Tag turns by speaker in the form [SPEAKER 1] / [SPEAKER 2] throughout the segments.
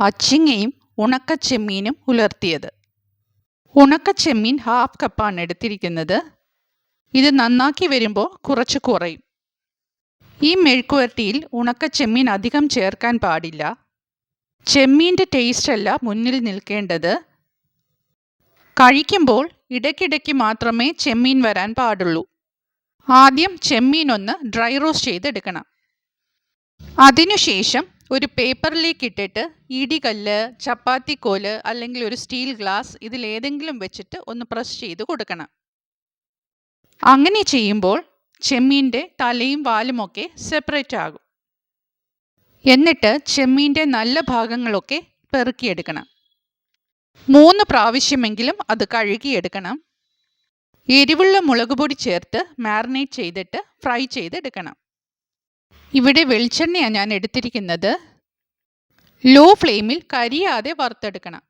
[SPEAKER 1] അച്ചിങ്ങയും ഉണക്ക ചെമ്മീനും ഉലർത്തിയത്. ഉണക്ക ചെമ്മീൻ ഹാഫ് കപ്പാണ് എടുത്തിരിക്കുന്നത്. ഇത് നന്നാക്കി വരുമ്പോൾ കുറച്ച് കുറയും. ഈ മെഴുക്കുവരട്ടിയിൽ ഉണക്ക ചെമ്മീൻ അധികം ചേർക്കാൻ പാടില്ല. ചെമ്മീന്റെ ടേസ്റ്റ് അല്ല മുന്നിൽ നിൽക്കേണ്ടത്. കഴിക്കുമ്പോൾ ഇടയ്ക്കിടയ്ക്ക് മാത്രമേ ചെമ്മീൻ വരാൻ പാടുള്ളൂ. ആദ്യം ചെമ്മീൻ ഒന്ന് ഡ്രൈ റോസ്റ്റ് ചെയ്തെടുക്കണം. അതിനുശേഷം ഒരു പേപ്പറിലേക്ക് ഇട്ടിട്ട് ഇടികല്ല് ചപ്പാത്തിക്കോൽ അല്ലെങ്കിൽ ഒരു സ്റ്റീൽ ഗ്ലാസ് ഇതിലേതെങ്കിലും വെച്ചിട്ട് ഒന്ന് പ്രസ് ചെയ്ത് കൊടുക്കണം. അങ്ങനെ ചെയ്യുമ്പോൾ ചെമ്മീന്റെ തലയും വാലുമൊക്കെ സെപ്പറേറ്റ് ആകും. എന്നിട്ട് ചെമ്മീന്റെ നല്ല ഭാഗങ്ങളൊക്കെ പെറുക്കിയെടുക്കണം. മൂന്ന് പ്രാവശ്യമെങ്കിലും അത് കഴുകിയെടുക്കണം. എരിവുള്ള മുളക് പൊടി ചേർത്ത് മാറിനേറ്റ് ചെയ്തിട്ട് ഫ്രൈ ചെയ്തെടുക്കണം. ഇവിടെ വെളിച്ചെണ്ണയാണ് ഞാൻ എടുത്തിരിക്കുന്നത്. ലോ ഫ്ലെയിമിൽ കരിയാതെ വറുത്തെടുക്കണം.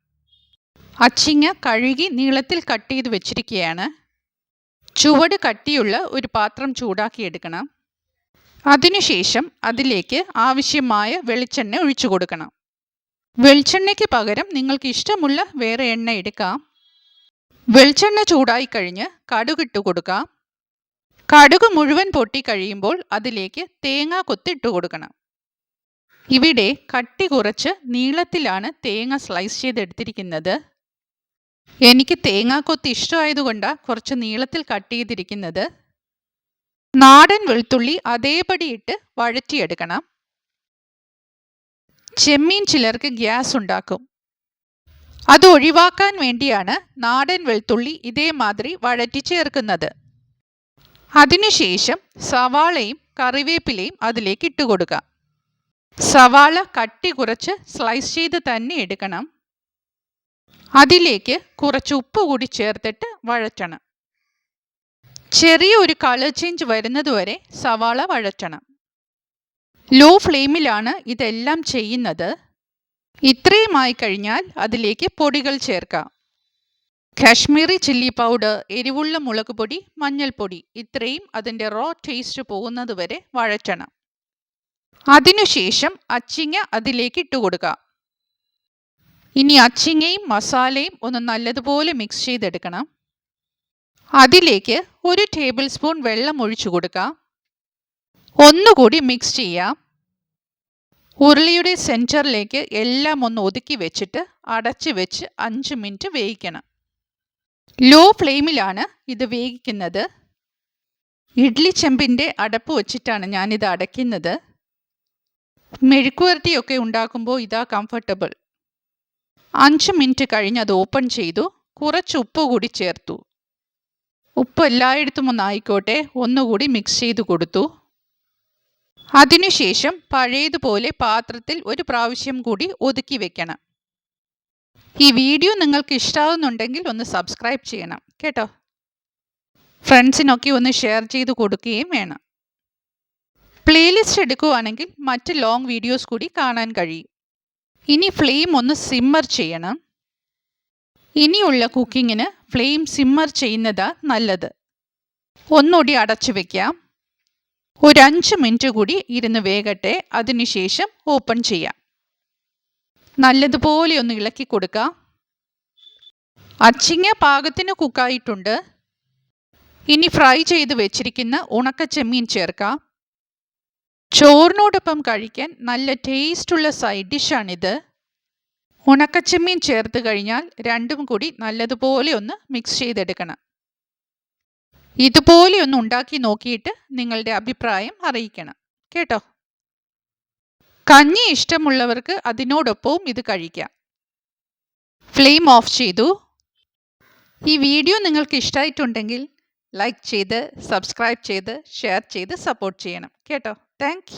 [SPEAKER 1] അച്ചിങ്ങ കഴുകി നീളത്തിൽ കട്ട് ചെയ്ത് വെച്ചിരിക്കുകയാണ്. ചുവട് കട്ടിയുള്ള ഒരു പാത്രം ചൂടാക്കിയെടുക്കണം അതിനുശേഷം അതിലേക്ക് ആവശ്യമായ വെളിച്ചെണ്ണ ഒഴിച്ചു കൊടുക്കണം. വെളിച്ചെണ്ണയ്ക്ക് പകരം നിങ്ങൾക്ക് ഇഷ്ടമുള്ള വേറെ എണ്ണ എടുക്കാം. വെളിച്ചെണ്ണ ചൂടായി കഴിഞ്ഞ് കടുകിട്ട് കൊടുക്കാം. കടുക് മുഴുവൻ പൊട്ടിക്കഴിയുമ്പോൾ അതിലേക്ക് തേങ്ങ കൊത്തിട്ട് കൊടുക്കണം. ഇവിടെ കട്ടി കുറച്ച് നീളത്തിലാണ് തേങ്ങ സ്ലൈസ് ചെയ്തെടുത്തിരിക്കുന്നത്. എനിക്ക് തേങ്ങാക്കൊത്ത് ഇഷ്ടമായതുകൊണ്ടാണ് കുറച്ച് നീളത്തിൽ കട്ട് ചെയ്തിരിക്കുന്നത്. നാടൻ വെളുത്തുള്ളി അതേപടി ഇട്ട് വഴറ്റിയെടുക്കണം. ചെമ്മീൻ ചിലർക്ക് ഗ്യാസ് ഉണ്ടാക്കും. അത് ഒഴിവാക്കാൻ വേണ്ടിയാണ് നാടൻ വെളുത്തുള്ളി ഇതേമാതിരി വഴറ്റി ചേർക്കുന്നത്. അതിനുശേഷം സവാളയും കറിവേപ്പിലയും അതിലേക്ക് ഇട്ട് കൊടുക്കാം സവാള കട്ടി കുറച്ച് സ്ലൈസ് ചെയ്ത് തന്നെ എടുക്കണം. അതിലേക്ക് കുറച്ച് ഉപ്പ് കൂടി ചേർത്തിട്ട് വഴറ്റണം. ചെറിയ ഒരു കളർ ചേഞ്ച് വരുന്നതുവരെ സവാള വഴറ്റണം. ലോ ഫ്ലെയിമിലാണ് ഇതെല്ലാം ചെയ്യുന്നത്. ഇത്രയുമായി കഴിഞ്ഞാൽ അതിലേക്ക് പൊടികൾ ചേർക്കാം. കാശ്മീരി ചില്ലി പൗഡർ എരിവുള്ള മുളക് പൊടി മഞ്ഞൾപ്പൊടി ഇത്രയും അതിന്റെ റോ ടേസ്റ്റ് പോകുന്നത് വരെ വഴറ്റണം. അതിനുശേഷം അച്ചിങ്ങ അതിലേക്ക് ഇട്ട് കൊടുക്കുക ഇനി അച്ചിങ്ങയും മസാലയും ഒന്ന് നല്ലതുപോലെ മിക്സ് ചെയ്തെടുക്കണം. അതിലേക്ക് ഒരു ടേബിൾ സ്പൂൺ വെള്ളം ഒഴിച്ചു കൊടുക്കുക ഒന്നുകൂടി മിക്സ് ചെയ്യാം. ഉരുളിയുടെ സെന്ററിലേക്ക് എല്ലാം ഒന്ന് ഒതുക്കി വെച്ചിട്ട് അടച്ച് വെച്ച് അഞ്ച് മിനിറ്റ് വേവിക്കണം. ലോ ഫ്ലെയിമിലാണ് ഇത് വേവിക്കുന്നത്. ഇഡ്ലി ചെമ്പിന്റെ അടപ്പ് വച്ചിട്ടാണ് ഞാനിത് അടയ്ക്കുന്നത്. മെഴുക്കുവരട്ടിയൊക്കെ ഉണ്ടാക്കുമ്പോൾ ഇതാ കംഫർട്ടബിൾ അഞ്ച് മിനിറ്റ് കഴിഞ്ഞ് അത് ഓപ്പൺ ചെയ്തു. കുറച്ച് ഉപ്പ് കൂടി ചേർത്തു. ഉപ്പ് എല്ലായിടത്തും ഒന്നായിക്കോട്ടെ ഒന്നുകൂടി മിക്സ് ചെയ്ത് കൊടുത്തു. അതിനുശേഷം പഴയതുപോലെ പാത്രത്തിൽ ഒരു പ്രാവശ്യം കൂടി ഒതുക്കി വെക്കണം. ഈ വീഡിയോ നിങ്ങൾക്ക് ഇഷ്ടമാകുന്നുണ്ടെങ്കിൽ ഒന്ന് സബ്സ്ക്രൈബ് ചെയ്യണം കേട്ടോ? ഫ്രണ്ട്സിനൊക്കെ ഒന്ന് ഷെയർ ചെയ്ത് കൊടുക്കുകയും വേണം. പ്ലേലിസ്റ്റ് എടുക്കുകയാണെങ്കിൽ മറ്റ് ലോങ് വീഡിയോസ് കൂടി കാണാൻ കഴിയും. ഇനി ഫ്ലെയിം ഒന്ന് സിമ്മർ ചെയ്യണം. ഇനിയുള്ള കുക്കിങ്ങിന് ഫ്ലെയിം സിമ്മർ ചെയ്യുന്നതാ നല്ലത്. ഒന്നുകൂടി അടച്ചു വയ്ക്കാം ഒരു അഞ്ച് മിനിറ്റ് കൂടി ഇരുന്ന് വേകട്ടെ അതിനുശേഷം ഓപ്പൺ ചെയ്യാം. നല്ലതുപോലെ ഒന്ന് ഇളക്കി കൊടുക്കുക അച്ചിങ്ങ പാകത്തിന് കുക്കായിട്ടുണ്ട്. ഇനി ഫ്രൈ ചെയ്ത് വെച്ചിരിക്കുന്ന ഉണക്ക ചെമ്മീൻ ചേർക്കാം. ചോറിനോടൊപ്പം കഴിക്കാൻ നല്ല ടേസ്റ്റുള്ള സൈഡ് ഡിഷാണിത്. ഉണക്കച്ചെമ്മീൻ ചേർത്ത് കഴിഞ്ഞാൽ രണ്ടും കൂടി നല്ലതുപോലെ ഒന്ന് മിക്സ് ചെയ്തെടുക്കണം. ഇതുപോലെ ഒന്ന് ഉണ്ടാക്കി നോക്കിയിട്ട് നിങ്ങളുടെ അഭിപ്രായം അറിയിക്കണം. കേട്ടോ? കഞ്ഞി ഇഷ്ടമുള്ളവർക്ക് അതിനോടൊപ്പവും ഇത് കഴിക്കാം. ഫ്ലെയിം ഓഫ് ചെയ്തു. ഈ വീഡിയോ നിങ്ങൾക്ക് ഇഷ്ടമായിട്ടുണ്ടെങ്കിൽ ലൈക്ക് ചെയ്ത് സബ്സ്ക്രൈബ് ചെയ്ത് ഷെയർ ചെയ്ത് സപ്പോർട്ട് ചെയ്യണം. കേട്ടോ. താങ്ക്